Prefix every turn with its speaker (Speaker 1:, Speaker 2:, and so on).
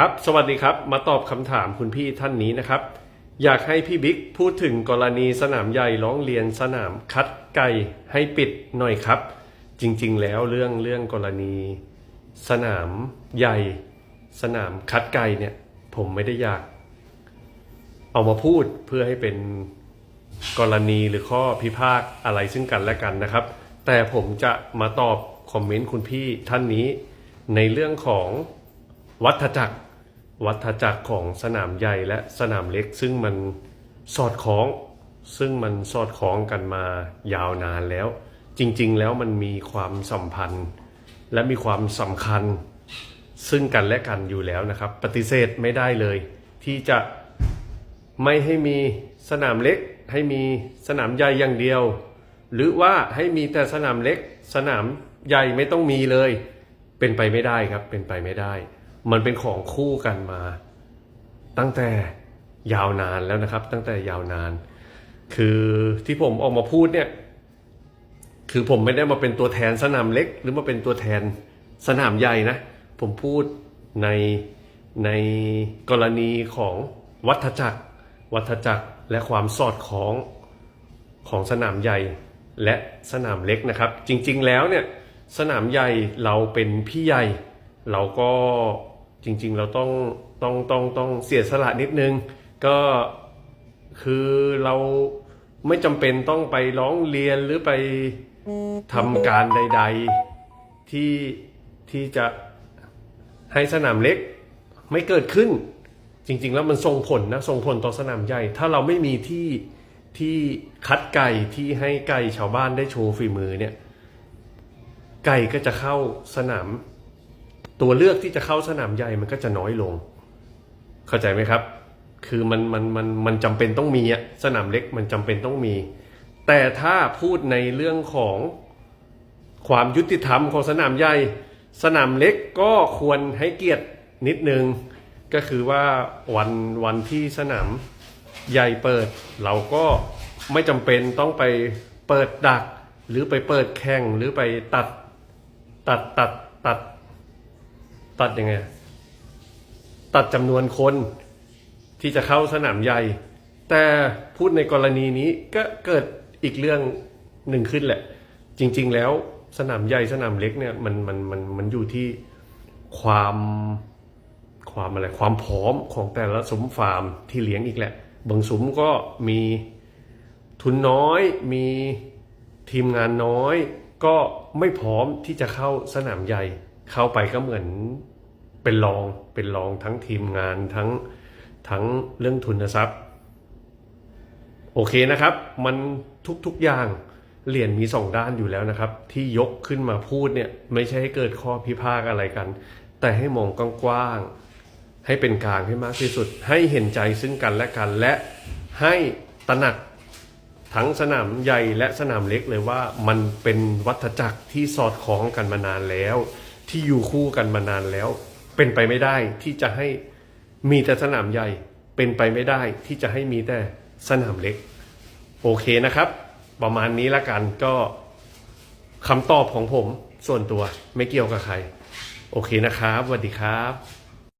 Speaker 1: ครับ สวัสดีครับ มาตอบคำถามคุณพี่ท่านนี้นะครับ อยากให้พี่บิ๊กพูดถึงกรณีสนามใหญ่ร้องเรียนสนามคัดไก่ให้ปิดหน่อยครับ จริงๆ แล้วเรื่องเรื่องกรณี สนามใหญ่ สนามคัดไก่เนี่ย ผมไม่ได้อยาก เอามาพูดเพื่อให้เป็นกรณีหรือข้อพิพาทอะไรซึ่งกันและกันนะครับ แต่ผมจะมาตอบคอมเมนต์คุณพี่ท่านนี้ ในเรื่องของ วัฏจักร วัฏจักรของสนามใหญ่และสนามเล็ก ซึ่งมันสอดคล้อง ซึ่งมันสอดคล้องกันมายาวนานแล้ว จริง ๆ แล้วมันมีความสัมพันธ์ และมีความสำคัญ ซึ่งกันและกันอยู่แล้วนะครับ ปฏิเสธไม่ได้เลย ที่จะไม่ให้มีสนามเล็ก ให้มีสนามใหญ่อย่างเดียว หรือว่าให้มีแต่สนามเล็ก สนามใหญ่ไม่ต้องมีเลย เป็นไปไม่ได้ครับเป็นไปไม่ได้ มันเป็นของคู่กันมา ตั้งแต่ยาวนานแล้วนะครับ ตั้งแต่ยาวนาน คือที่ผมออกมาพูดเนี่ย คือผมไม่ได้มาเป็นตัวแทนสนามเล็ก หรือมาเป็นตัวแทนสนามใหญ่นะ ผมพูดในในกรณีของวัฏจักร วัฏจักรและความสอดคล้องของสนามใหญ่และสนามเล็กนะครับ จริงๆแล้วเนี่ยสนามใหญ่เราเป็นพี่ใหญ่ เราก็ จริง ๆ เราต้องต้องต้องต้องเสียสละนิดนึง ก็คือเราไม่จำเป็นต้องไปร้องเรียนหรือไปทำการใด ๆที่ที่จะให้สนามเล็กไม่เกิดขึ้น จริง ๆ แล้วมันส่งผลนะส่งผลต่อสนามใหญ่ ถ้าเราไม่มีที่ที่คัดไก่ที่ให้ไก่ชาวบ้านได้โชว์ฝีมือเนี่ย ไก่ก็จะเข้าสนาม ตัวเลือกที่จะเข้าสนามใหญ่มันก็จะน้อยลง เข้าใจไหมครับ คือมันมันมันมันจำเป็นต้องมีอะสนามเล็กมันจำเป็นต้องมี แต่ถ้าพูดในเรื่องของความยุติธรรมของสนามใหญ่ สนามเล็กก็ควรให้เกียรตินิดนึง ก็คือว่าวันวันที่สนามใหญ่เปิด เราก็ไม่จำเป็นต้องไปเปิดดัก หรือไปเปิดแข่งหรือไปตัดตัดตัดตัด ตัดยังไง ตัดจำนวนคนที่จะเข้าสนามใหญ่ แต่พูดในกรณีนี้ก็เกิดอีกเรื่องหนึ่งขึ้นแหละ จริง ๆ แล้วสนามใหญ่สนามเล็กเนี่ยมันมันมันมันอยู่ที่ความความอะไรความพร้อมของแต่ละซุ้มฟาร์มที่เลี้ยงอีกแหละ บางซุ้มก็มีทุนน้อย มีทีมงานน้อย ก็ไม่พร้อมที่จะเข้าสนามใหญ่ เข้าไปก็เหมือนเป็นรองเป็นรองทั้งทีมงานทั้งทั้งเรื่องทุนทรัพย์ โอเคนะครับ มันทุกๆอย่างเหรียญมีสองด้านอยู่แล้วนะครับ ที่ยกขึ้นมาพูดเนี่ยไม่ใช่ให้เกิดข้อพิพาทอะไรกัน แต่ให้มองกว้างๆให้เป็นกลางให้มากที่สุด ให้เห็นใจซึ่งกันและกันและให้ตระหนักทั้งสนามใหญ่และสนามเล็กเลยว่ามันเป็นวัฏจักรที่สอดคล้องกันมานานแล้ว ที่อยู่คู่กันมานานแล้ว เป็นไปไม่ได้ที่จะให้มีแต่สนามใหญ่ เป็นไปไม่ได้ที่จะให้มีแต่สนามเล็ก โอเคนะครับ ประมาณนี้ละกันก็คำตอบของผมส่วนตัวไม่เกี่ยวกับใคร โอเคนะครับสวัสดีครับ